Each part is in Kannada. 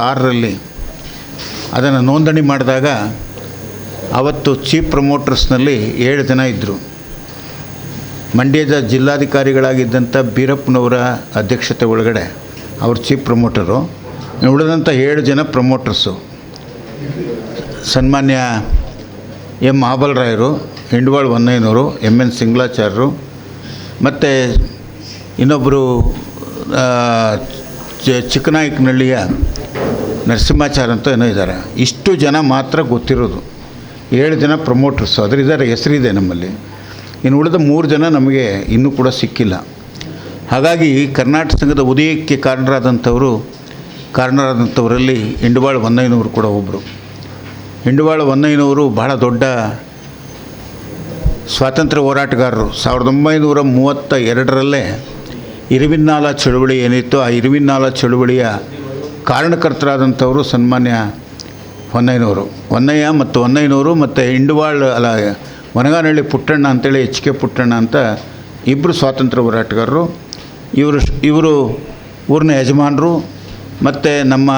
ತೊಂಬತ್ತಾರರಲ್ಲಿ ಅದನ್ನು ನೋಂದಣಿ ಮಾಡಿದಾಗ ಅವತ್ತು ಚೀಫ್ ಪ್ರಮೋಟರ್ಸ್ನಲ್ಲಿ ಏಳು ಜನ ಇದ್ದರು. ಮಂಡ್ಯದ ಜಿಲ್ಲಾಧಿಕಾರಿಗಳಾಗಿದ್ದಂಥ ಬೀರಪ್ಪನವರ ಅಧ್ಯಕ್ಷತೆ ಒಳಗಡೆ ಅವರು ಚೀಫ್ ಪ್ರಮೋಟರು. ಉಳಿದಂಥ ಏಳು ಜನ ಪ್ರಮೋಟರ್ಸು. ಸನ್ಮಾನ್ಯ ಎಂ ಮಹಾಬಲರಾಯರು ಹಿಂಡ್ವಾಳ್ ಒನ್ನೈನೂರು ಎಂ ಎನ್ ಸಿಂಗ್ಲಾಚಾರ್ಯರು, ಮತ್ತು ಇನ್ನೊಬ್ಬರು ಚಿಕ್ಕನಾಯಕನಹಳ್ಳಿಯ ನರಸಿಂಹಾಚಾರ್ಯ ಅಂತ ಏನೋ ಇದ್ದಾರೆ. ಇಷ್ಟು ಜನ ಮಾತ್ರ ಗೊತ್ತಿರೋದು. ಏಳು ಜನ ಪ್ರಮೋಟರ್ಸ್ ಅದರಿದ್ದಾರೆ ಹೆಸರಿದೆ ನಮ್ಮಲ್ಲಿ. ಇನ್ನು ಉಳಿದ ಮೂರು ಜನ ನಮಗೆ ಇನ್ನೂ ಕೂಡ ಸಿಕ್ಕಿಲ್ಲ. ಹಾಗಾಗಿ ಕರ್ನಾಟಕ ಸಂಘದ ಉದಯಕ್ಕೆ ಕಾರಣರಾದಂಥವರು, ಕಾರಣರಾದಂಥವರಲ್ಲಿ ಇಂಡವಾಳ ಹೊನ್ನಯ್ಯನವರು ಕೂಡ ಒಬ್ಬರು ಇಂಡವಾಳ ಹೊನ್ನಯ್ಯನವರು ಬಹಳ ದೊಡ್ಡ ಸ್ವಾತಂತ್ರ್ಯ ಹೋರಾಟಗಾರರು. ಸಾವಿರದ ಒಂಬೈನೂರ ಮೂವತ್ತ ಎರಡರಲ್ಲೇ ಇರುವಿನ್ನಾಲ ಚಳುವಳಿ ಏನಿತ್ತು ಆ ಇರುವಿನ್ನಾಲ ಚಳುವಳಿಯ ಕಾರಣಕರ್ತರಾದಂಥವರು ಸನ್ಮಾನ್ಯ ಹೊನ್ನಯ್ಯನವರು. ಹೊನ್ನಯ್ಯ ಮತ್ತು ಹೊನ್ನಯ್ಯನವರು ಮತ್ತು ಇಂಡವಾಳ್ ಅಲ್ಲ, ವನಗಾನಹಳ್ಳಿ ಪುಟ್ಟಣ್ಣ ಅಂತೇಳಿ ಎಚ್ ಕೆ ಪುಟ್ಟಣ್ಣ ಅಂತ ಇಬ್ಬರು ಸ್ವಾತಂತ್ರ್ಯ ಹೋರಾಟಗಾರರು. ಇವರು ಇವರು ಊರಿನ ಯಜಮಾನರು ಮತ್ತು ನಮ್ಮ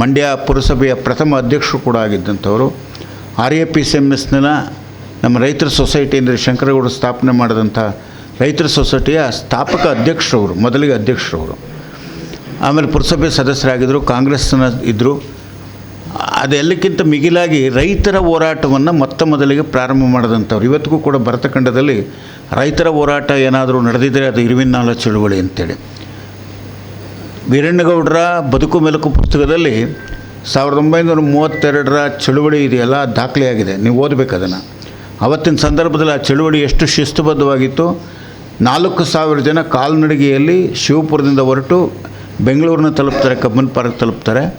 ಮಂಡ್ಯ ಪುರಸಭೆಯ ಪ್ರಥಮ ಅಧ್ಯಕ್ಷರು ಕೂಡ ಆಗಿದ್ದಂಥವರು. R A P C M ಎಸ್ನ ನಮ್ಮ ರೈತರ ಸೊಸೈಟಿ ಅಂದರೆ ಶಂಕರಗೌಡ ಸ್ಥಾಪನೆ ಮಾಡಿದಂಥ ರೈತರ ಸೊಸೈಟಿಯ ಸ್ಥಾಪಕ ಅಧ್ಯಕ್ಷರವರು, ಮೊದಲಿಗೆ ಅಧ್ಯಕ್ಷರವರು. ಆಮೇಲೆ ಪುರಸಭೆ ಸದಸ್ಯರಾಗಿದ್ದರು ಕಾಂಗ್ರೆಸ್ನ ಇದ್ದರು ಅದೆಲ್ಲಕ್ಕಿಂತ ಮಿಗಿಲಾಗಿ ರೈತರ ಹೋರಾಟವನ್ನು ಮೊತ್ತ ಮೊದಲಿಗೆ ಪ್ರಾರಂಭ ಮಾಡಿದಂಥವ್ರು. ಇವತ್ತಿಗೂ ಕೂಡ ಭರತಖಂಡದಲ್ಲಿ ರೈತರ ಹೋರಾಟ ಏನಾದರೂ ನಡೆದಿದ್ದರೆ ಅದು ಇರುವಿನಾಲ ಚಳುವಳಿ ಅಂತೇಳಿ. ವೀರಣ್ಣಗೌಡರ ಬದುಕು ಮೆಲುಕು ಪುಸ್ತಕದಲ್ಲಿ ಸಾವಿರದ ಒಂಬೈನೂರ ಮೂವತ್ತೆರಡರ ಚಳುವಳಿ ಇದೆಯಲ್ಲ ದಾಖಲೆಯಾಗಿದೆ. ನೀವು ಓದಬೇಕು ಅದನ್ನು. ಅವತ್ತಿನ ಸಂದರ್ಭದಲ್ಲಿ ಆ ಚಳುವಳಿ ಎಷ್ಟು ಶಿಸ್ತುಬದ್ಧವಾಗಿತ್ತು. ನಾಲ್ಕು ಸಾವಿರ ಜನ ಕಾಲ್ನಡಿಗೆಯಲ್ಲಿ ಶಿವಪುರದಿಂದ ಹೊರಟು ಬೆಂಗಳೂರನ್ನ ತಲುಪ್ತಾರೆ, ಕಬ್ಬನ್ ಪಾರ್ಕ್ ತಲುಪ್ತಾರೆ.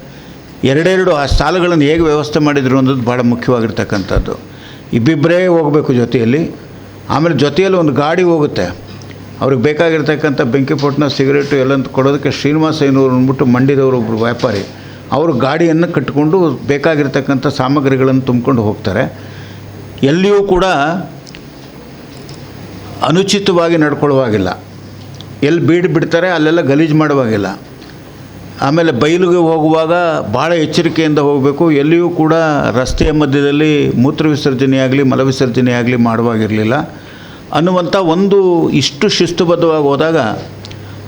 ಎರಡೆರಡು ಆ ಸಾಲುಗಳನ್ನು ಹೇಗೆ ವ್ಯವಸ್ಥೆ ಮಾಡಿದರು ಅನ್ನೋದು ಭಾಳ ಮುಖ್ಯವಾಗಿರ್ತಕ್ಕಂಥದ್ದು. ಇಬ್ಬಿಬ್ಬರೇ ಹೋಗಬೇಕು ಜೊತೆಯಲ್ಲಿ. ಆಮೇಲೆ ಜೊತೆಯಲ್ಲಿ ಒಂದು ಗಾಡಿ ಹೋಗುತ್ತೆ. ಅವ್ರಿಗೆ ಬೇಕಾಗಿರ್ತಕ್ಕಂಥ ಬೆಂಕಿಪೊಟ್ಟಣ ಸಿಗರೇಟು ಎಲ್ಲ ಕೊಡೋದಕ್ಕೆ ಶ್ರೀನಿವಾಸ ಐನೂರು ಅಂದ್ಬಿಟ್ಟು ಮಂಡ್ಯದವರು ಒಬ್ಬರು ವ್ಯಾಪಾರಿ. ಅವರು ಗಾಡಿಯನ್ನು ಕಟ್ಟಿಕೊಂಡು ಬೇಕಾಗಿರ್ತಕ್ಕಂಥ ಸಾಮಗ್ರಿಗಳನ್ನು ತುಂಬಿಕೊಂಡು ಹೋಗ್ತಾರೆ. ಎಲ್ಲಿಯೂ ಕೂಡ ಅನುಚಿತವಾಗಿ ನಡ್ಕೊಳ್ಳುವಾಗಿಲ್ಲ. ಎಲ್ಲಿ ಬೀಡು ಬಿಡ್ತಾರೆ, ಅಲ್ಲೆಲ್ಲ ಗಲೀಜು ಮಾಡುವಾಗಿಲ್ಲ. ಆಮೇಲೆ ಬಯಲಿಗೆ ಹೋಗುವಾಗ ಭಾಳ ಎಚ್ಚರಿಕೆಯಿಂದ ಹೋಗಬೇಕು. ಎಲ್ಲಿಯೂ ಕೂಡ ರಸ್ತೆಯ ಮಧ್ಯದಲ್ಲಿ ಮೂತ್ರ ವಿಸರ್ಜನೆ ಆಗಲಿ, ಮಲ ವಿಸರ್ಜನೆ ಆಗಲಿ ಮಾಡುವಾಗಿರಲಿಲ್ಲ. ಅನ್ನುವಂಥ ಒಂದು ಇಷ್ಟು ಶಿಸ್ತುಬದ್ಧವಾಗಿ ಹೋದಾಗ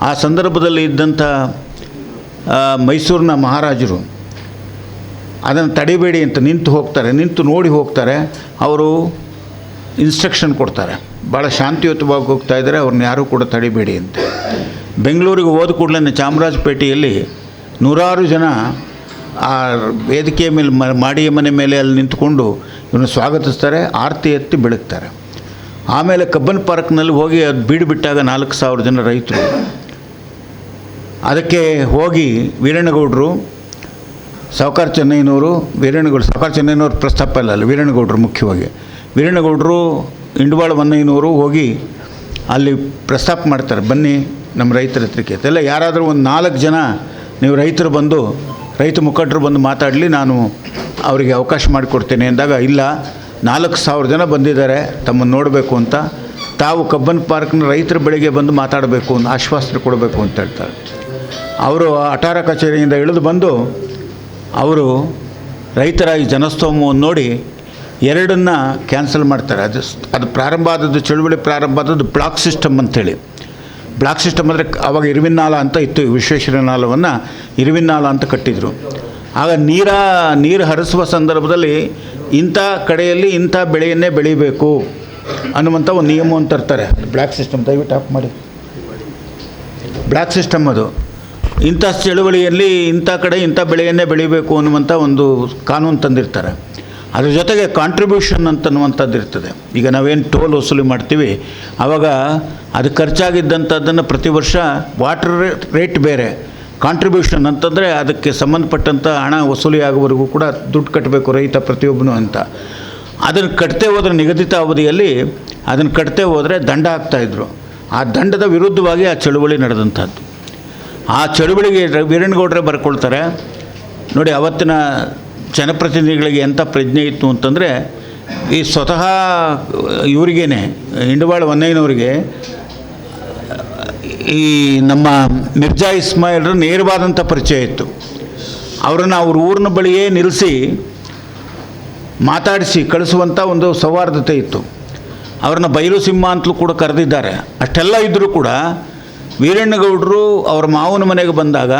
ಆ ಸಂದರ್ಭದಲ್ಲಿ ಇದ್ದಂಥ ಮೈಸೂರಿನ ಮಹಾರಾಜರು ಅದನ್ನು ತಡಿಬೇಡಿ ಅಂತ ನಿಂತು ಹೋಗ್ತಾರೆ, ನಿಂತು ನೋಡಿ ಹೋಗ್ತಾರೆ. ಅವರು ಇನ್ಸ್ಟ್ರಕ್ಷನ್ ಕೊಡ್ತಾರೆ. ಭಾಳ ಶಾಂತಿಯುತವಾಗಿ ಹೋಗ್ತಾ ಇದ್ದಾರೆ ಅವ್ರನ್ನ ಯಾರೂ ಕೂಡ ತಡಿಬೇಡಿ ಅಂತ. ಬೆಂಗಳೂರಿಗೆ ಹೋದ ಕೂಡಲೇ ಚಾಮರಾಜಪೇಟೆಯಲ್ಲಿ ನೂರಾರು ಜನ ಆ ವೇದಿಕೆಯ ಮೇಲೆ ಮಾಡಿಯ ಮನೆ ಮೇಲೆ ಅಲ್ಲಿ ನಿಂತ್ಕೊಂಡು ಇವನು ಸ್ವಾಗತಿಸ್ತಾರೆ, ಆರತಿ ಎತ್ತಿ ಬೆಳಗ್ತಾರೆ. ಆಮೇಲೆ ಕಬ್ಬನ್ ಪಾರ್ಕ್ನಲ್ಲಿ ಹೋಗಿ ಅದು ಬೀಡು ಬಿಟ್ಟಾಗ ನಾಲ್ಕು ಸಾವಿರ ಜನ ರೈತರು. ಅದಕ್ಕೆ ಹೋಗಿ ವೀರಣ್ಣಗೌಡರು, ಸಾವುಕಾರ ಚೆನ್ನೈನವರು ವೀರಣ್ಣಗೌಡರು, ಸಾವುಕಾರ ಚೆನ್ನೈನವ್ರ ಪ್ರಸ್ತಾಪ ಇಲ್ಲ ಅಲ್ಲಿ, ವೀರಣ್ಣಗೌಡರು ಮುಖ್ಯವಾಗಿ. ವೀರಣ್ಣಗೌಡರು ಇಂಡವಾಳ ಹೊನ್ನಯ್ಯನವರು ಹೋಗಿ ಅಲ್ಲಿ ಪ್ರಸ್ತಾಪ ಮಾಡ್ತಾರೆ, ಬನ್ನಿ ನಮ್ಮ ರೈತರ ಹತ್ರಕ್ಕೆ ಎಲ್ಲ ಯಾರಾದರೂ ಒಂದು ನಾಲ್ಕು ಜನ, ನೀವು ರೈತರು ಬಂದು, ರೈತ ಮುಖಂಡರು ಬಂದು ಮಾತಾಡಲಿ, ನಾನು ಅವರಿಗೆ ಅವಕಾಶ ಮಾಡಿಕೊಡ್ತೇನೆ ಅಂದಾಗ, ಇಲ್ಲ, ನಾಲ್ಕು ಸಾವಿರ ಜನ ಬಂದಿದ್ದಾರೆ, ತಮ್ಮನ್ನು ನೋಡಬೇಕು ಅಂತ. ತಾವು ಕಬ್ಬನ್ ಪಾರ್ಕ್ನ ರೈತರ ಬೆಳಿಗ್ಗೆ ಬಂದು ಮಾತಾಡಬೇಕು ಅಂತ ಆಶ್ವಾಸನೆ ಕೊಡಬೇಕು ಅಂತ ಹೇಳ್ತಾರೆ. ಅವರು ಅಟಾರ ಕಚೇರಿಯಿಂದ ಇಳಿದು ಬಂದು, ಅವರು ರೈತರ ಈ ಜನಸ್ತೋಮವನ್ನು ನೋಡಿ ಎರಡನ್ನು ಕ್ಯಾನ್ಸಲ್ ಮಾಡ್ತಾರೆ. ಅದು ಅದು ಪ್ರಾರಂಭ ಆದದ್ದು ಚಳುವಳಿ ಪ್ರಾರಂಭ ಆದದ್ದು ಬ್ಲಾಕ್ ಸಿಸ್ಟಮ್ ಅಂತೇಳಿ. ಬ್ಲಾಕ್ ಸಿಸ್ಟಮ್ ಅಂದರೆ ಆವಾಗ ಇರುವಿನಾಲ ಅಂತ ಇತ್ತು, ವಿಶ್ವೇಶ್ವರ ನಾಲವನ್ನು ಇರುವಿನಾಲ ಅಂತ ಕಟ್ಟಿದರು. ಆಗ ನೀರ, ನೀರು ಹರಿಸುವ ಸಂದರ್ಭದಲ್ಲಿ ಇಂಥ ಕಡೆಯಲ್ಲಿ ಇಂಥ ಬೆಳೆಯನ್ನೇ ಬೆಳಿಬೇಕು ಅನ್ನುವಂಥ ಒಂದು ನಿಯಮವನ್ನು ತರ್ತಾರೆ. ಬ್ಲ್ಯಾಕ್ ಸಿಸ್ಟಮ್ ದಯವಿಟ್ಟು ಆಫ್ ಮಾಡಿ. ಬ್ಲ್ಯಾಕ್ ಸಿಸ್ಟಮ್ ಅದು. ಇಂಥ ಚಳುವಳಿಯಲ್ಲಿ ಇಂಥ ಕಡೆ ಇಂಥ ಬೆಳೆಯನ್ನೇ ಬೆಳಿಬೇಕು ಅನ್ನುವಂಥ ಒಂದು ಕಾನೂನು ತಂದಿರ್ತಾರೆ. ಅದ್ರ ಜೊತೆಗೆ ಕಾಂಟ್ರಿಬ್ಯೂಷನ್ ಅಂತನ್ನುವಂಥದ್ದು ಇರ್ತದೆ. ಈಗ ನಾವೇನು ಟೋಲ್ ವಸೂಲಿ ಮಾಡ್ತೀವಿ ಆವಾಗ ಅದು ಖರ್ಚಾಗಿದ್ದಂಥದ್ದನ್ನು ಪ್ರತಿ ವರ್ಷ ವಾಟರ್ ರೇಟ್ ಬೇರೆ. ಕಾಂಟ್ರಿಬ್ಯೂಷನ್ ಅಂತಂದರೆ ಅದಕ್ಕೆ ಸಂಬಂಧಪಟ್ಟಂಥ ಹಣ ವಸೂಲಿ ಆಗುವವರೆಗೂ ಕೂಡ ದುಡ್ಡು ಕಟ್ಟಬೇಕು ರೈತ ಪ್ರತಿಯೊಬ್ಬನು ಅಂತ. ಅದನ್ನು ಕಟ್ತೇ ಹೋದ್ರೆ ನಿಗದಿತ ಅವಧಿಯಲ್ಲಿ ಅದನ್ನು ಕಟ್ತೇ ಹೋದರೆ ದಂಡ ಆಗ್ತಾಯಿದ್ರು ಆ ದಂಡದ ವಿರುದ್ಧವಾಗಿ ಆ ಚಳುವಳಿ ನಡೆದಂಥದ್ದು. ಆ ಚಳುವಳಿಗೆ ವೀರಣ್ಣಗೌಡರೇ ಬರ್ಕೊಳ್ತಾರೆ. ನೋಡಿ, ಅವತ್ತಿನ ಜನಪ್ರತಿನಿಧಿಗಳಿಗೆ ಎಂಥ ಪ್ರಜ್ಞೆ ಇತ್ತು ಅಂತಂದರೆ, ಈ ಸ್ವತಃ ಇವರಿಗೇನೆ ಹಿಂಡವಾಳ ಹೊನ್ನಯ್ಯನವರಿಗೆ ಈ ನಮ್ಮ ಮಿರ್ಜಾ ಇಸ್ಮಾಯಿಲ್ರ ನೇರವಾದಂಥ ಪರಿಚಯ ಇತ್ತು. ಅವರನ್ನು ಅವ್ರ ಊರಿನ ಬಳಿಯೇ ನಿಲ್ಲಿಸಿ ಮಾತಾಡಿಸಿ ಕಳಿಸುವಂಥ ಒಂದು ಸೌಹಾರ್ದತೆ ಇತ್ತು. ಅವ್ರನ್ನ ಬಯಲು ಸಿಂಹ ಅಂತಲೂ ಕೂಡ ಕರೆದಿದ್ದಾರೆ. ಅಷ್ಟೆಲ್ಲ ಇದ್ದರೂ ಕೂಡ ವೀರಣ್ಣಗೌಡರು ಅವ್ರ ಮಾವನ ಮನೆಗೆ ಬಂದಾಗ,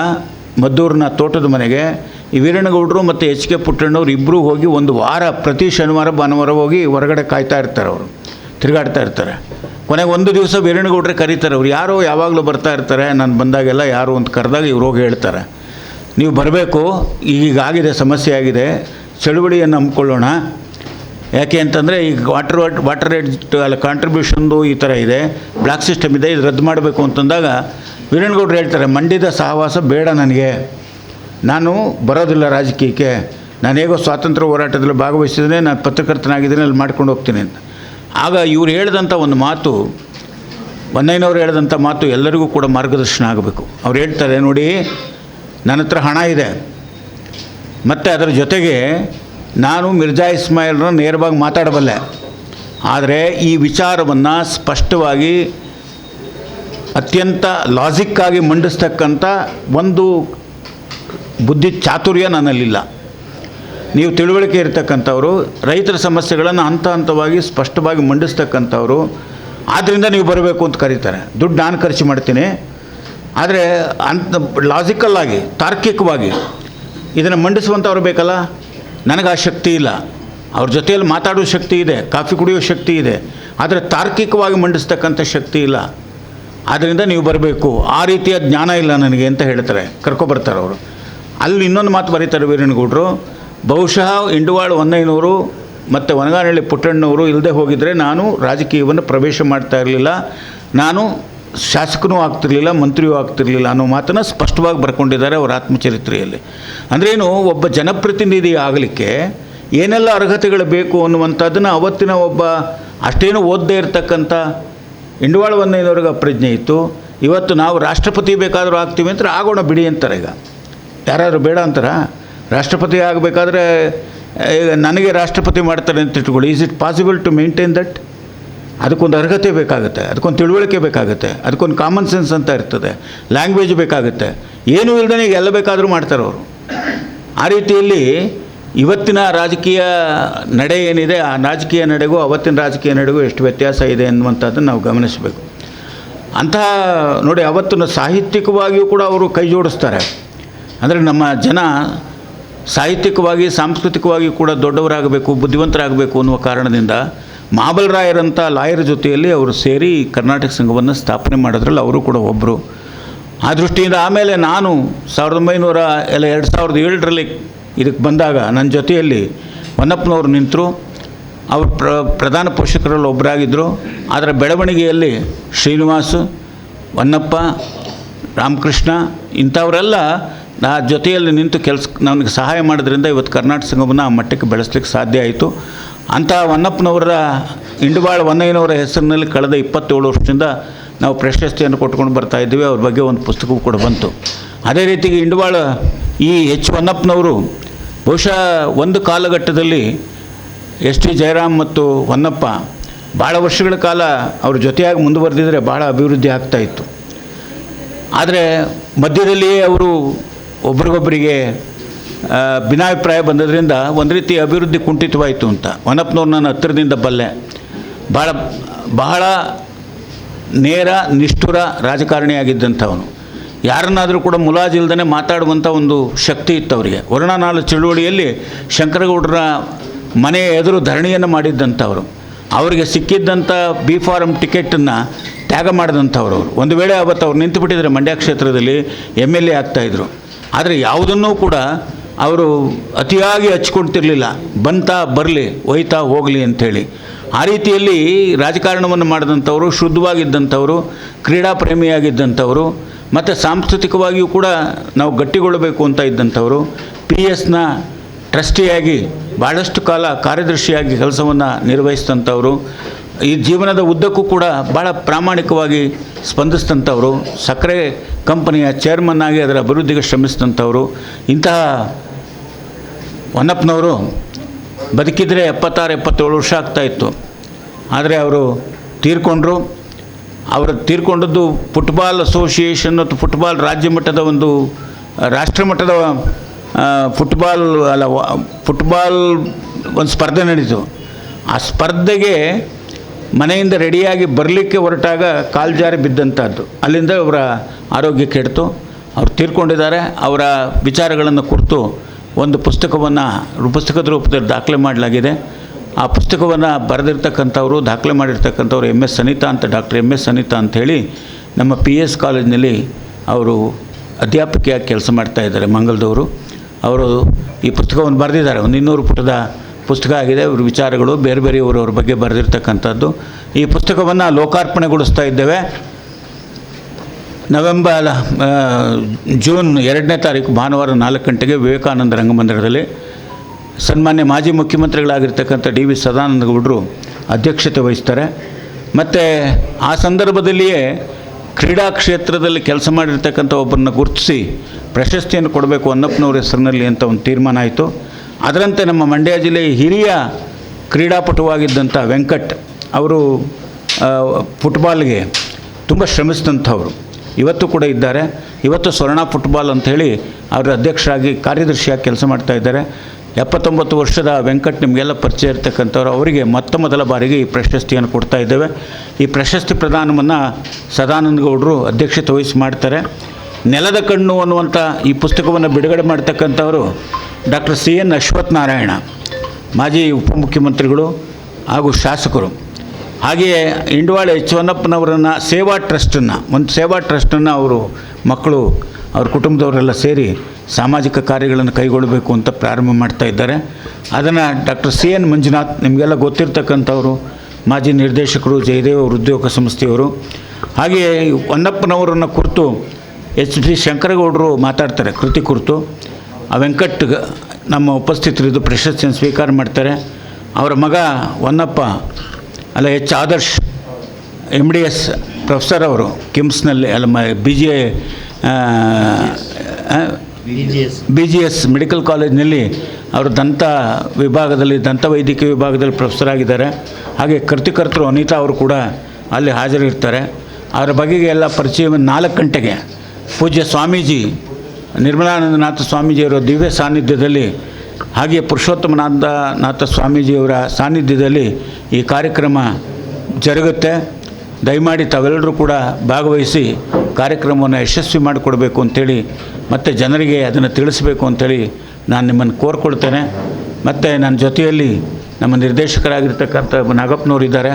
ಮದ್ದೂರಿನ ತೋಟದ ಮನೆಗೆ ಈ ವೀರಣ್ಣಗೌಡರು ಮತ್ತು ಎಚ್ ಕೆ ಪುಟ್ಟಣ್ಣವ್ರು ಇಬ್ಬರು ಹೋಗಿ ಒಂದು ವಾರ ಪ್ರತಿ ಶನಿವಾರ, ಭಾನುವಾರ ಹೋಗಿ ಹೊರಗಡೆ ಕಾಯ್ತಾ ಇರ್ತಾರೆ ಅವರು. ತಿರುಗಾಡ್ತಾ ಇರ್ತಾರೆ. ಕೊನೆಗೆ ಒಂದು ದಿವಸ ವೀರಣ್ಣಗೌಡ್ರೆ ಕರೀತಾರೆ. ಅವ್ರು ಯಾರೋ ಯಾವಾಗಲೂ ಬರ್ತಾ ಇರ್ತಾರೆ. ನಾನು ಬಂದಾಗೆಲ್ಲ ಯಾರು ಅಂತ ಕರೆದಾಗ ಇವ್ರು ಹೋಗಿ ಹೇಳ್ತಾರೆ. ನೀವು ಬರಬೇಕು. ಈಗಾಗಿದೆ ಸಮಸ್ಯೆ ಆಗಿದೆ. ಚಳುವಳಿಯನ್ನು ಹಮ್ಮಿಕೊಳ್ಳೋಣ. ಯಾಕೆ ಅಂತಂದರೆ ಈಗ ವಾಟರ್ ವಾಟರ್ ರೇಟ್ ಅಲ್ಲಿ ಕಾಂಟ್ರಿಬ್ಯೂಷನ್ದು ಈ ಥರ ಇದೆ. ಬ್ಲಾಕ್ ಸಿಸ್ಟಮ್ ಇದೆ. ಇದು ರದ್ದು ಮಾಡಬೇಕು ಅಂತಂದಾಗ ವೀರಣ್ಣಗೌಡರು ಹೇಳ್ತಾರೆ ಮಂಡ್ಯದ ಸಹವಾಸ ಬೇಡ ನನಗೆ. ನಾನು ಬರೋದಿಲ್ಲ ರಾಜಕೀಯಕ್ಕೆ. ನಾನು ಹೇಗೋ ಸ್ವಾತಂತ್ರ್ಯ ಹೋರಾಟದಲ್ಲಿ ಭಾಗವಹಿಸಿದ್ರೆ ನಾನು ಪತ್ರಕರ್ತನಾಗಿದ್ದೀನಿ ಅಲ್ಲಿ ಮಾಡ್ಕೊಂಡು ಹೋಗ್ತೀನಿ ಅಂತ. ಆಗ ಇವ್ರು ಹೇಳಿದಂಥ ಒಂದು ಮಾತು ಒನ್ನೈನವ್ರು ಹೇಳಿದಂಥ ಮಾತು ಎಲ್ಲರಿಗೂ ಕೂಡ ಮಾರ್ಗದರ್ಶನ ಆಗಬೇಕು. ಅವ್ರು ಹೇಳ್ತಾರೆ, ನೋಡಿ, ನನ್ನ ಹತ್ರ ಹಣ ಇದೆ. ಮತ್ತು ಅದರ ಜೊತೆಗೆ ನಾನು ಮಿರ್ಜಾ ಇಸ್ಮಾಯಿಲ್ರ ನೇರವಾಗಿ ಮಾತಾಡಬಲ್ಲೆ. ಆದರೆ ಈ ವಿಚಾರವನ್ನು ಸ್ಪಷ್ಟವಾಗಿ ಅತ್ಯಂತ ಲಾಜಿಕ್ಕಾಗಿ ಮಂಡಿಸ್ತಕ್ಕಂಥ ಒಂದು ಬುದ್ಧಿ ಚಾತುರ್ಯ ನನ್ನಲ್ಲಿಲ್ಲ. ನೀವು ತಿಳುವಳಿಕೆ ಇರತಕ್ಕಂಥವ್ರು, ರೈತರ ಸಮಸ್ಯೆಗಳನ್ನು ಹಂತ ಹಂತವಾಗಿ ಸ್ಪಷ್ಟವಾಗಿ ಮಂಡಿಸ್ತಕ್ಕಂಥವ್ರು ಆದ್ದರಿಂದ ನೀವು ಬರಬೇಕು ಅಂತ ಕರೀತಾರೆ. ದುಡ್ಡು ನಾನು ಖರ್ಚು ಮಾಡ್ತೀನಿ. ಆದರೆ ಅಂತ ಲಾಜಿಕಲ್ಲಾಗಿ ತಾರ್ಕಿಕವಾಗಿ ಇದನ್ನು ಮಂಡಿಸುವಂಥವ್ರು ಬೇಕಲ್ಲ? ನನಗೆ ಆ ಶಕ್ತಿ ಇಲ್ಲ. ಅವ್ರ ಜೊತೆಯಲ್ಲಿ ಮಾತಾಡೋ ಶಕ್ತಿ ಇದೆ, ಕಾಫಿ ಕುಡಿಯೋ ಶಕ್ತಿ ಇದೆ, ಆದರೆ ತಾರ್ಕಿಕವಾಗಿ ಮಂಡಿಸ್ತಕ್ಕಂಥ ಶಕ್ತಿ ಇಲ್ಲ. ಆದ್ದರಿಂದ ನೀವು ಬರಬೇಕು. ಆ ರೀತಿಯ ಜ್ಞಾನ ಇಲ್ಲ ನನಗೆ ಅಂತ ಹೇಳ್ತಾರೆ, ಕರ್ಕೊಬರ್ತಾರೆ ಅವರು. ಅಲ್ಲಿ ಇನ್ನೊಂದು ಮಾತು ಬರೀತಾರೆ ವೀರಣ್ಣಗೌಡರು ಬಹುಶಃ ಇಂಡುವಾಳು ಒನ್ನೈನೂರು ಮತ್ತು ಒನಗಾನಹಳ್ಳಿ ಪುಟ್ಟಣ್ಣವರು ಇಲ್ಲದೆ ಹೋಗಿದರೆ ನಾನು ರಾಜಕೀಯವನ್ನು ಪ್ರವೇಶ ಮಾಡ್ತಾ ಇರಲಿಲ್ಲ. ನಾನು ಶಾಸಕನೂ ಆಗ್ತಿರಲಿಲ್ಲ, ಮಂತ್ರಿಯೂ ಆಗ್ತಿರಲಿಲ್ಲ ಅನ್ನೋ ಮಾತನ್ನು ಸ್ಪಷ್ಟವಾಗಿ ಬರ್ಕೊಂಡಿದ್ದಾರೆ ಅವರ ಆತ್ಮಚರಿತ್ರೆಯಲ್ಲಿ. ಅಂದ್ರೇನು ಒಬ್ಬ ಜನಪ್ರತಿನಿಧಿ ಆಗಲಿಕ್ಕೆ ಏನೆಲ್ಲ ಅರ್ಹತೆಗಳು ಬೇಕು ಅನ್ನುವಂಥದ್ದನ್ನು ಅವತ್ತಿನ ಒಬ್ಬ ಅಷ್ಟೇನು ಓದದೇ ಇರತಕ್ಕಂಥ ಇಂಡವಾಳ ಒಂದೈನವ್ರಿಗೆ ಅಪ್ರಜ್ಞೆ ಇತ್ತು. ಇವತ್ತು ನಾವು ರಾಷ್ಟ್ರಪತಿ ಬೇಕಾದರೂ ಆಗ್ತೀವಿ ಅಂತ ಆಗೋಣ ಬಿಡಿ ಅಂತಾರೆ ಈಗ. ಯಾರಾದರೂ ಬೇಡ ಅಂತಾರ? ರಾಷ್ಟ್ರಪತಿ ಆಗಬೇಕಾದ್ರೆ ಈಗ ನನಗೆ ರಾಷ್ಟ್ರಪತಿ ಮಾಡ್ತಾರೆ ಅಂತ ಇಟ್ಕೊಳ್ಳಿ. Is it possible to maintain that ಅದಕ್ಕೊಂದು ಅರ್ಹತೆ ಬೇಕಾಗುತ್ತೆ. ಅದಕ್ಕೊಂದು ತಿಳುವಳಿಕೆ ಬೇಕಾಗುತ್ತೆ. ಅದಕ್ಕೊಂದು ಕಾಮನ್ ಸೆನ್ಸ್ ಅಂತ ಇರ್ತದೆ. ಲ್ಯಾಂಗ್ವೇಜ್ ಬೇಕಾಗುತ್ತೆ. ಏನೂ ಈಗ ಎಲ್ಲ ಬೇಕಾದರೂ ಮಾಡ್ತಾರೆ ಅವರು. ಆ ರೀತಿಯಲ್ಲಿ ಇವತ್ತಿನ ರಾಜಕೀಯ ನಡೆ ಏನಿದೆ, ಆ ರಾಜಕೀಯ ನಡೆಗೂ ಅವತ್ತಿನ ರಾಜಕೀಯ ನಡೆಗೂ ಎಷ್ಟು ವ್ಯತ್ಯಾಸ ಇದೆ ಅನ್ನುವಂಥದ್ದನ್ನು ನಾವು ಗಮನಿಸಬೇಕು. ಅಂತಹ, ನೋಡಿ, ಅವತ್ತನ್ನು ಸಾಹಿತ್ಯಿಕವಾಗಿಯೂ ಕೂಡ ಅವರು ಕೈ ಜೋಡಿಸ್ತಾರೆ. ಅಂದರೆ ನಮ್ಮ ಜನ ಸಾಹಿತ್ಯಿಕವಾಗಿ, ಸಾಂಸ್ಕೃತಿಕವಾಗಿ ಕೂಡ ದೊಡ್ಡವರಾಗಬೇಕು, ಬುದ್ಧಿವಂತರಾಗಬೇಕು ಅನ್ನುವ ಕಾರಣದಿಂದ ಮಾಬಲ್ ರಾಯರಂಥ ಲಾಯರ್ ಜೊತೆಯಲ್ಲಿ ಅವರು ಸೇರಿ ಕರ್ನಾಟಕ ಸಂಘವನ್ನು ಸ್ಥಾಪನೆ ಮಾಡೋದ್ರಲ್ಲಿ ಅವರು ಕೂಡ ಒಬ್ಬರು ಆ ದೃಷ್ಟಿಯಿಂದ ಆಮೇಲೆ ನಾನು ಸಾವಿರದ ಒಂಬೈನೂರ, ಎಲ್ಲ ಎರಡು ಸಾವಿರದ ಏಳರಲ್ಲಿ ಇದಕ್ಕೆ ಬಂದಾಗ ನನ್ನ ಜೊತೆಯಲ್ಲಿ ಹೊನ್ನಪ್ಪನವರು ನಿಂತರು. ಅವರು ಪ್ರ, ಪ್ರಧಾನ ಪೋಷಕರಲ್ಲಿ ಒಬ್ಬರಾಗಿದ್ದರು ಅದರ ಬೆಳವಣಿಗೆಯಲ್ಲಿ ಶ್ರೀನಿವಾಸ್ ಹೊನ್ನಪ್ಪ ರಾಮಕೃಷ್ಣ ಇಂಥವರೆಲ್ಲ ನಾ ಜೊತೆಯಲ್ಲಿ ನಿಂತು ಕೆಲಸ, ನನಗೆ ಸಹಾಯ ಮಾಡೋದ್ರಿಂದ ಇವತ್ತು ಕರ್ನಾಟಕ ಸಂಘವನ್ನು ಆ ಮಟ್ಟಕ್ಕೆ ಬೆಳೆಸ್ಲಿಕ್ಕೆ ಸಾಧ್ಯ ಆಯಿತು. ಅಂತಹ ಹೊನ್ನಪ್ಪನವರ ಇಂಡುಬಾಳ್ ಹೊನ್ನಯ್ಯನವರ ಹೆಸರಿನಲ್ಲಿ ಕಳೆದ ಇಪ್ಪತ್ತೇಳು ವರ್ಷದಿಂದ ನಾವು ಪ್ರಶಸ್ತಿಯನ್ನು ಕೊಟ್ಕೊಂಡು ಬರ್ತಾ ಇದ್ದೀವಿ. ಅವ್ರ ಬಗ್ಗೆ ಒಂದು ಪುಸ್ತಕವೂ ಕೂಡ ಬಂತು. ಅದೇ ರೀತಿಗೆ ಇಂಡುಬಾಳ ಈ ಎಚ್ ಹೊನ್ನಪ್ಪನವರು ಬಹುಶಃ ಒಂದು ಕಾಲಘಟ್ಟದಲ್ಲಿ ಎಸ್ ಟಿ ಜಯರಾಮ್ ಮತ್ತು ಹೊನ್ನಪ್ಪ ಭಾಳ ವರ್ಷಗಳ ಕಾಲ ಅವ್ರ ಜೊತೆಯಾಗಿ ಮುಂದುವರೆದಿದ್ದರೆ ಭಾಳ ಅಭಿವೃದ್ಧಿ ಆಗ್ತಾಯಿತ್ತು ಆದರೆ ಮಧ್ಯದಲ್ಲಿಯೇ ಅವರು ಒಬ್ರಿಗೊಬ್ಬರಿಗೆ ಭಿನ್ನಾಭಿಪ್ರಾಯ ಬಂದದ್ರಿಂದ ಒಂದು ರೀತಿ ಅಭಿವೃದ್ಧಿ ಕುಂಠಿತವಾಯಿತು ಅಂತ. ಹೊನ್ನಪ್ಪನವ್ರು ನಾನು ಹತ್ತಿರದಿಂದ ಬಲ್ಲೆ. ಭಾಳ ಬಹಳ ನೇರ, ನಿಷ್ಠುರ ರಾಜಕಾರಣಿಯಾಗಿದ್ದಂಥವನು ಯಾರನ್ನಾದರೂ ಕೂಡ ಮುಲಾಜಿಲ್ದೇ ಮಾತಾಡುವಂಥ ಒಂದು ಶಕ್ತಿ ಇತ್ತು ಅವರಿಗೆ. ವರ್ಣನಾಳ ಚಳುವಳಿಯಲ್ಲಿ ಶಂಕರಗೌಡರ ಮನೆಯ ಎದುರು ಧರಣಿಯನ್ನು ಮಾಡಿದ್ದಂಥವರು ಅವರಿಗೆ ಸಿಕ್ಕಿದ್ದಂಥ ಬಿ ಫಾರಮ್ ಟಿಕೆಟನ್ನು ತ್ಯಾಗ ಮಾಡಿದಂಥವ್ರು ಅವರು. ಒಂದು ವೇಳೆ ಅವತ್ತು ಅವ್ರು ನಿಂತುಬಿಟ್ಟಿದ್ರೆ ಮಂಡ್ಯ ಕ್ಷೇತ್ರದಲ್ಲಿ ಎಂ ಎಲ್ ಎ ಆಗ್ತಾಯಿದ್ರು ಆದರೆ ಯಾವುದನ್ನೂ ಕೂಡ ಅವರು ಅತಿಯಾಗಿ ಹಚ್ಕೊಳ್ತಿರ್ಲಿಲ್ಲ. ಬಂತಾ ಬರಲಿ ಒಯ್ತಾ ಹೋಗಲಿ ಅಂಥೇಳಿ. ಆ ರೀತಿಯಲ್ಲಿ ರಾಜಕಾರಣವನ್ನು ಮಾಡಿದಂಥವರು, ಶುದ್ಧವಾಗಿದ್ದಂಥವರು, ಕ್ರೀಡಾ ಪ್ರೇಮಿಯಾಗಿದ್ದಂಥವರು, ಮತ್ತು ಸಾಂಸ್ಕೃತಿಕವಾಗಿಯೂ ಕೂಡ ನಾವು ಗಟ್ಟಿಗೊಳ್ಳಬೇಕು ಅಂತ ಇದ್ದಂಥವರು, ಪಿ ಎಸ್ನ ಟ್ರಸ್ಟಿಯಾಗಿ ಭಾಳಷ್ಟು ಕಾಲ ಕಾರ್ಯದರ್ಶಿಯಾಗಿ ಕೆಲಸವನ್ನು ನಿರ್ವಹಿಸಿದಂಥವರು ಈ ಜೀವನದ ಉದ್ದಕ್ಕೂ ಕೂಡ ಭಾಳ ಪ್ರಾಮಾಣಿಕವಾಗಿ ಸ್ಪಂದಿಸಿದಂಥವರು, ಸಕ್ಕರೆ ಕಂಪನಿಯ ಚೇರ್ಮನ್ ಆಗಿ ಅದರ ಅಭಿವೃದ್ಧಿಗೆ ಶ್ರಮಿಸಿದಂಥವರು, ಇಂತಹ ಹೊನ್ನಪ್ಪನವರು ಬದುಕಿದರೆ ಎಪ್ಪತ್ತಾರು, ಎಪ್ಪತ್ತೇಳು ವರ್ಷ ಆಗ್ತಾಯಿತ್ತು ಆದರೆ ಅವರು ತೀರ್ಕೊಂಡ್ರು. ಅವರು ತೀರ್ಕೊಂಡದ್ದು ಫುಟ್ಬಾಲ್ ಅಸೋಸಿಯೇಷನ್ ಮತ್ತು ಫುಟ್ಬಾಲ್ ರಾಜ್ಯ ಮಟ್ಟದ ಒಂದು, ರಾಷ್ಟ್ರ ಮಟ್ಟದ ಫುಟ್ಬಾಲ್ ಅಲ್ಲ ಫುಟ್ಬಾಲ್ ಒಂದು ಸ್ಪರ್ಧೆ ನಡೀತು ಆ ಸ್ಪರ್ಧೆಗೆ ಮನೆಯಿಂದ ರೆಡಿಯಾಗಿ ಬರಲಿಕ್ಕೆ ಹೊರಟಾಗ ಕಾಲು ಜಾರಿ ಬಿದ್ದಂಥದ್ದು ಅಲ್ಲಿಂದ ಅವರ ಆರೋಗ್ಯ ಕೆಡ್ತು. ಅವ್ರು ತೀರ್ಕೊಂಡಿದ್ದಾರೆ. ಅವರ ವಿಚಾರಗಳನ್ನು ಕುರಿತು ಒಂದು ಪುಸ್ತಕವನ್ನು ಪುಸ್ತಕದ ರೂಪದಲ್ಲಿ ದಾಖಲೆ ಮಾಡಲಾಗಿದೆ. ಆ ಪುಸ್ತಕವನ್ನು ಬರೆದಿರ್ತಕ್ಕಂಥವ್ರು, ದಾಖಲೆ ಮಾಡಿರ್ತಕ್ಕಂಥವ್ರು ಎಂ ಎಸ್ ಸನಿತಾ ಅಂತ, ಡಾಕ್ಟರ್ ಎಂ ಎಸ್ ಸನಿತಾ ಅಂಥೇಳಿ ನಮ್ಮ ಪಿ ಎಸ್ ಕಾಲೇಜಿನಲ್ಲಿ ಅವರು ಅಧ್ಯಾಪಕಿಯಾಗಿ ಕೆಲಸ ಮಾಡ್ತಾ ಇದ್ದಾರೆ ಮಂಗಲದವರು. ಅವರು ಈ ಪುಸ್ತಕವನ್ನು ಬರೆದಿದ್ದಾರೆ. ಒಂದು ಇನ್ನೂರು ಪುಟದ ಪುಸ್ತಕ ಆಗಿದೆ, ಅವ್ರ ವಿಚಾರಗಳು ಬೇರೆ ಬೇರೆ ಇವರವ್ರ ಬಗ್ಗೆ ಬರೆದಿರ್ತಕ್ಕಂಥದ್ದು. ಈ ಪುಸ್ತಕವನ್ನು ಲೋಕಾರ್ಪಣೆಗೊಳಿಸ್ತಾ ಇದ್ದೇವೆ. ನವೆಂಬರ್ ಜೂನ್ ಎರಡನೇ ತಾರೀಕು ಭಾನುವಾರ ನಾಲ್ಕು ಗಂಟೆಗೆ ವಿವೇಕಾನಂದ ರಂಗಮಂದಿರದಲ್ಲಿ ಸನ್ಮಾನ್ಯ ಮಾಜಿ ಮುಖ್ಯಮಂತ್ರಿಗಳಾಗಿರ್ತಕ್ಕಂಥ ಡಿ ವಿ ಸದಾನಂದ ಗೌಡರು ಅಧ್ಯಕ್ಷತೆ ವಹಿಸ್ತಾರೆ. ಮತ್ತು ಆ ಸಂದರ್ಭದಲ್ಲಿಯೇ ಕ್ರೀಡಾ ಕ್ಷೇತ್ರದಲ್ಲಿ ಕೆಲಸ ಮಾಡಿರ್ತಕ್ಕಂಥ ಒಬ್ಬರನ್ನ ಗುರುತಿಸಿ ಪ್ರಶಸ್ತಿಯನ್ನು ಕೊಡಬೇಕು ಅನ್ನಪ್ಪನವ್ರ ಹೆಸರಿನಲ್ಲಿ ಅಂತ ಒಂದು ತೀರ್ಮಾನ ಆಯಿತು. ಅದರಂತೆ ನಮ್ಮ ಮಂಡ್ಯ ಜಿಲ್ಲೆಯ ಹಿರಿಯ ಕ್ರೀಡಾಪಟುವಾಗಿದ್ದಂಥ ವೆಂಕಟ್ ಅವರು ಫುಟ್ಬಾಲ್ಗೆ ತುಂಬ ಶ್ರಮಿಸಿದಂಥವ್ರು. ಇವತ್ತು ಕೂಡ ಇದ್ದಾರೆ. ಇವತ್ತು ಸ್ವರ್ಣ ಫುಟ್ಬಾಲ್ ಅಂಥೇಳಿ ಅವರ ಅಧ್ಯಕ್ಷರಾಗಿ ಕಾರ್ಯದರ್ಶಿಯಾಗಿ ಕೆಲಸ ಮಾಡ್ತಾ ಇದ್ದಾರೆ. ಎಪ್ಪತ್ತೊಂಬತ್ತು ವರ್ಷದ ವೆಂಕಟ್ ನಿಮಗೆಲ್ಲ ಪರಿಚಯ ಇರ್ತಕ್ಕಂಥವ್ರು. ಅವರಿಗೆ ಮೊತ್ತ ಮೊದಲ ಬಾರಿಗೆ ಈ ಪ್ರಶಸ್ತಿಯನ್ನು ಕೊಡ್ತಾ ಇದ್ದೇವೆ. ಈ ಪ್ರಶಸ್ತಿ ಪ್ರದಾನವನ್ನು ಸದಾನಂದ ಗೌಡರು ಅಧ್ಯಕ್ಷತೆ ವಹಿಸಿ ಮಾಡ್ತಾರೆ. ನೆಲದ ಕಣ್ಣು ಅನ್ನುವಂಥ ಈ ಪುಸ್ತಕವನ್ನು ಬಿಡುಗಡೆ ಮಾಡ್ತಕ್ಕಂಥವರು doctor C N Ashwath Narayana ಮಾಜಿ ಉಪಮುಖ್ಯಮಂತ್ರಿಗಳು ಹಾಗೂ ಶಾಸಕರು. ಹಾಗೆಯೇ ಇಂಡವಾಳ ಎಚ್ ಹೊನ್ನಪ್ಪನವರನ್ನು ಸೇವಾ ಟ್ರಸ್ಟನ್ನು, ಒಂದು ಸೇವಾ ಟ್ರಸ್ಟನ್ನು ಅವರು ಮಕ್ಕಳು, ಅವ್ರ ಕುಟುಂಬದವರೆಲ್ಲ ಸೇರಿ ಸಾಮಾಜಿಕ ಕಾರ್ಯಗಳನ್ನು ಕೈಗೊಳ್ಳಬೇಕು ಅಂತ ಪ್ರಾರಂಭ ಮಾಡ್ತಾ ಇದ್ದಾರೆ. ಅದನ್ನು ಡಾಕ್ಟರ್ ಸಿ ಎನ್ ಮಂಜುನಾಥ್, ನಿಮಗೆಲ್ಲ ಗೊತ್ತಿರ್ತಕ್ಕಂಥವರು, ಮಾಜಿ ನಿರ್ದೇಶಕರು, ಜಯದೇವ ಉದ್ಯೋಗ ಸಂಸ್ಥೆಯವರು. ಹಾಗೆಯೇ ಹೊನ್ನಪ್ಪನವರನ್ನು ಕುರಿತು ಎಚ್ ಡಿ ಶಂಕರಗೌಡರು ಮಾತಾಡ್ತಾರೆ ಕೃತಿ ಕುರಿತು. ಆ ವೆಂಕಟ್ ನಮ್ಮ ಉಪಸ್ಥಿತರಿದ್ದು ಪ್ರಶಸ್ತಿಯನ್ನು ಸ್ವೀಕಾರ ಮಾಡ್ತಾರೆ. ಅವರ ಮಗ ಹೊನ್ನಪ್ಪ ಅಲ್ಲ H Adarsh M D S professor ಅವರು ಕಿಮ್ಸ್ನಲ್ಲಿ ಅಲ್ಲ ಮ B G B G S medical ಕಾಲೇಜ್ನಲ್ಲಿ ಅವರು ದಂತ ವಿಭಾಗದಲ್ಲಿ ದಂತ ವೈದ್ಯಕೀಯ ವಿಭಾಗದಲ್ಲಿ ಪ್ರೊಫೆಸರ್ ಆಗಿದ್ದಾರೆ. ಹಾಗೆ ಕೃತಿಕರ್ತರು ಅನಿತಾ ಅವರು ಕೂಡ ಅಲ್ಲಿ ಹಾಜರಿರ್ತಾರೆ. ಅವರ ಬಗೆಗೆ ಎಲ್ಲ ಪರಿಚಯ ನಾಲ್ಕು ಗಂಟೆಗೆ ಪೂಜ್ಯ ಸ್ವಾಮೀಜಿ ನಿರ್ಮಲಾನಂದನಾಥ ಸ್ವಾಮೀಜಿಯವರ ದಿವ್ಯ ಸಾನ್ನಿಧ್ಯದಲ್ಲಿ ಹಾಗೆ ಪುರುಷೋತ್ತಮನಾಥ ನಾಥ ಸ್ವಾಮೀಜಿಯವರ ಸಾನ್ನಿಧ್ಯದಲ್ಲಿ ಈ ಕಾರ್ಯಕ್ರಮ ಜರುಗುತ್ತೆ. ದಯಮಾಡಿ ತಾವೆಲ್ಲರೂ ಕೂಡ ಭಾಗವಹಿಸಿ ಕಾರ್ಯಕ್ರಮವನ್ನು ಯಶಸ್ವಿ ಮಾಡಿಕೊಡ್ಬೇಕು ಅಂಥೇಳಿ ಮತ್ತು ಜನರಿಗೆ ಅದನ್ನು ತಿಳಿಸಬೇಕು ಅಂಥೇಳಿ ನಾನು ನಿಮ್ಮನ್ನು ಕೋರ್ಕೊಳ್ತೇನೆ. ಮತ್ತು ನನ್ನ ಜೊತೆಯಲ್ಲಿ ನಮ್ಮ ನಿರ್ದೇಶಕರಾಗಿರ್ತಕ್ಕಂಥ ನಾಗಪ್ಪನವರು ಇದ್ದಾರೆ.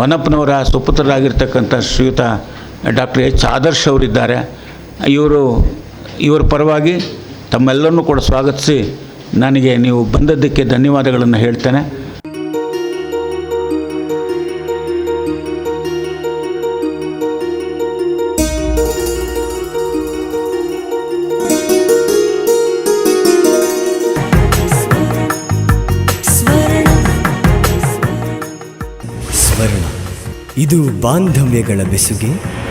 ವನಪ್ಪನವರ ಸುಪುತ್ರರಾಗಿರ್ತಕ್ಕಂಥ ಶ್ರೀಯುತ ಡಾಕ್ಟರ್ ಎಚ್ ಆದರ್ಶ್ ಅವರಿದ್ದಾರೆ. ಇವರು ಇವರ ಪರವಾಗಿ ತಮ್ಮೆಲ್ಲರನ್ನೂ ಕೂಡ ಸ್ವಾಗತಿಸಿ ನನಗೆ ನೀವು ಬಂದದ್ದಕ್ಕೆ ಧನ್ಯವಾದಗಳನ್ನು ಹೇಳ್ತೇನೆ. ಇದು ಬಾಂಧವ್ಯಗಳ ಬೆಸುಗೆ.